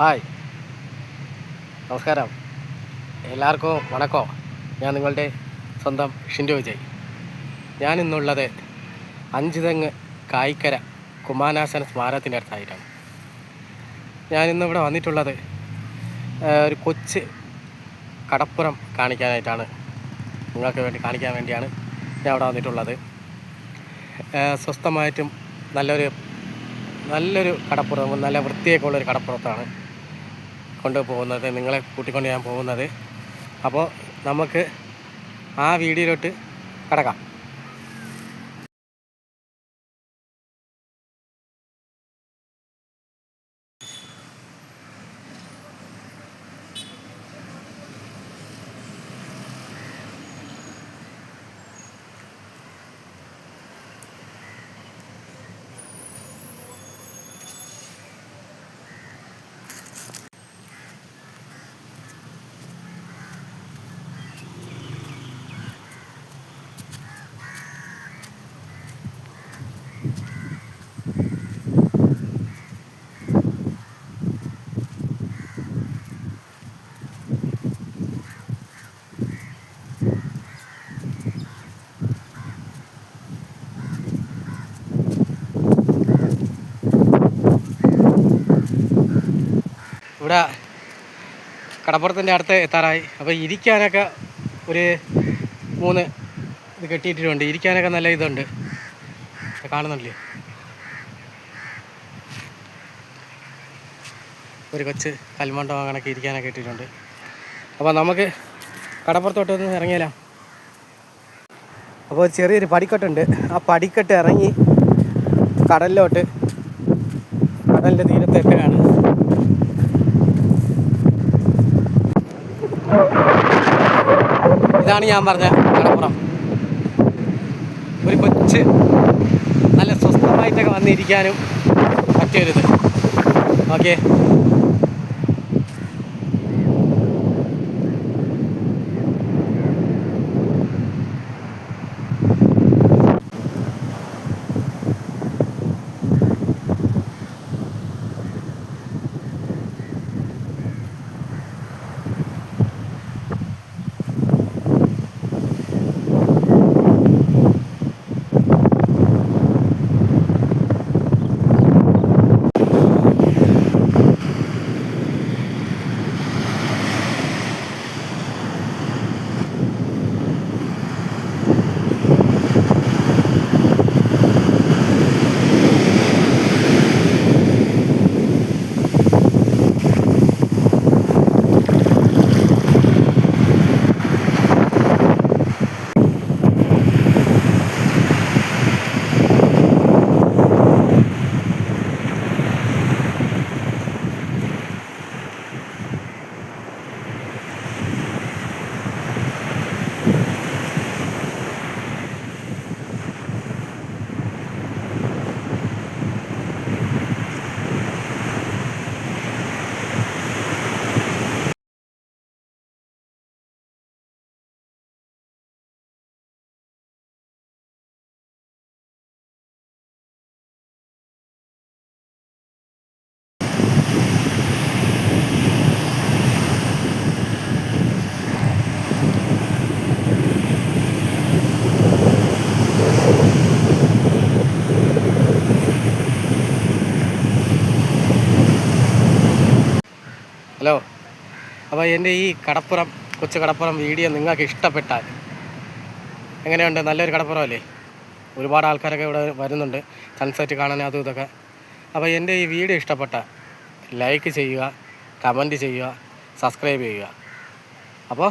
Hi. നമസ്കാരം. എല്ലാവർക്കും വണക്കം. ഞാൻ നിങ്ങളുടെ സ്വന്തം ഷിൻഡു വിജയ്. ഞാൻ ഇന്നുള്ളത് അഞ്ചുതെങ്ങ് കായ്ക്കര കുമാനാശന സ്മാരകത്തിന്റെ അടുത്തായിട്ടാണ്. ഇവിടെ വന്നിട്ടുള്ളത് ഒരു കൊച്ച് കടപ്പുറം കാണിക്കാനായിട്ടാണ്. നിങ്ങൾക്ക് വേണ്ടി കാണിക്കാൻ വേണ്ടിയാണ് ഞാൻ അവിടെ വന്നിട്ടുള്ളത്. സ്വസ്ഥമായിട്ടും നല്ലൊരു നല്ലൊരു കടപ്പുറം നല്ല വൃത്തിയൊക്കെ ഉള്ളൊരു കടപ്പുറത്താണ്. കൊണ്ടുപോകുന്നത് നിങ്ങളെ കൂട്ടിക്കൊണ്ട് ഞാൻ പോകുന്നത്. അപ്പോൾ നമുക്ക് ആ വീഡിയോയിലോട്ട് കടക്കാം. ഇവിടെ കടപ്പുറത്തിന്റെ അടുത്ത് എത്താറായി. അപ്പോൾ ഇരിക്കാനൊക്കെ ഒരു മൂന്ന് ഇത് കെട്ടിയിട്ടിട്ടുണ്ട്. ഇരിക്കാനൊക്കെ നല്ല ഇതുണ്ട്. കാണുന്നുണ്ടല്ലേ? ഒരു കൊച്ച് കൽമണ്ടം കണക്ക് ഇരിക്കാനൊക്കെ ഇട്ടിട്ടുണ്ട്. അപ്പോൾ നമുക്ക് കടപ്പുറത്തോട്ട് ഒന്ന് ഇറങ്ങിയാലോ? അപ്പോൾ ചെറിയൊരു പടിക്കെട്ടുണ്ട്. ആ പടിക്കെട്ട് ഇറങ്ങി കടലിലോട്ട് കടലിന്റെ തീരത്ത് ഇതാണ് ഞാൻ പറഞ്ഞ കടപ്പുറം ഒരു കൊച്ച് നല്ല സ്വസ്ഥമായിട്ടൊക്കെ വന്നിരിക്കാനും പറ്റിയൊരിത്. ഓക്കെ അപ്പോൾ എന്റെ ഈ കടപ്പുറം കൊച്ചു കടപ്പുറം വീഡിയോ നിങ്ങൾക്ക് ഇഷ്ടപ്പെട്ടാൽ എങ്ങനെയുണ്ട്? നല്ലൊരു കടപ്പുറം അല്ലേ ഒരുപാട് ആൾക്കാരൊക്കെ ഇവിടെ വരുന്നുണ്ട്. സൺസെറ്റ് കാണാൻ അതും ഇതൊക്കെ. അപ്പോൾ എന്റെ ഈ വീഡിയോ ഇഷ്ടപ്പെട്ടാൽ ലൈക്ക് ചെയ്യുക കമന്റ് ചെയ്യുക സബ്സ്ക്രൈബ് ചെയ്യുക. അപ്പോൾ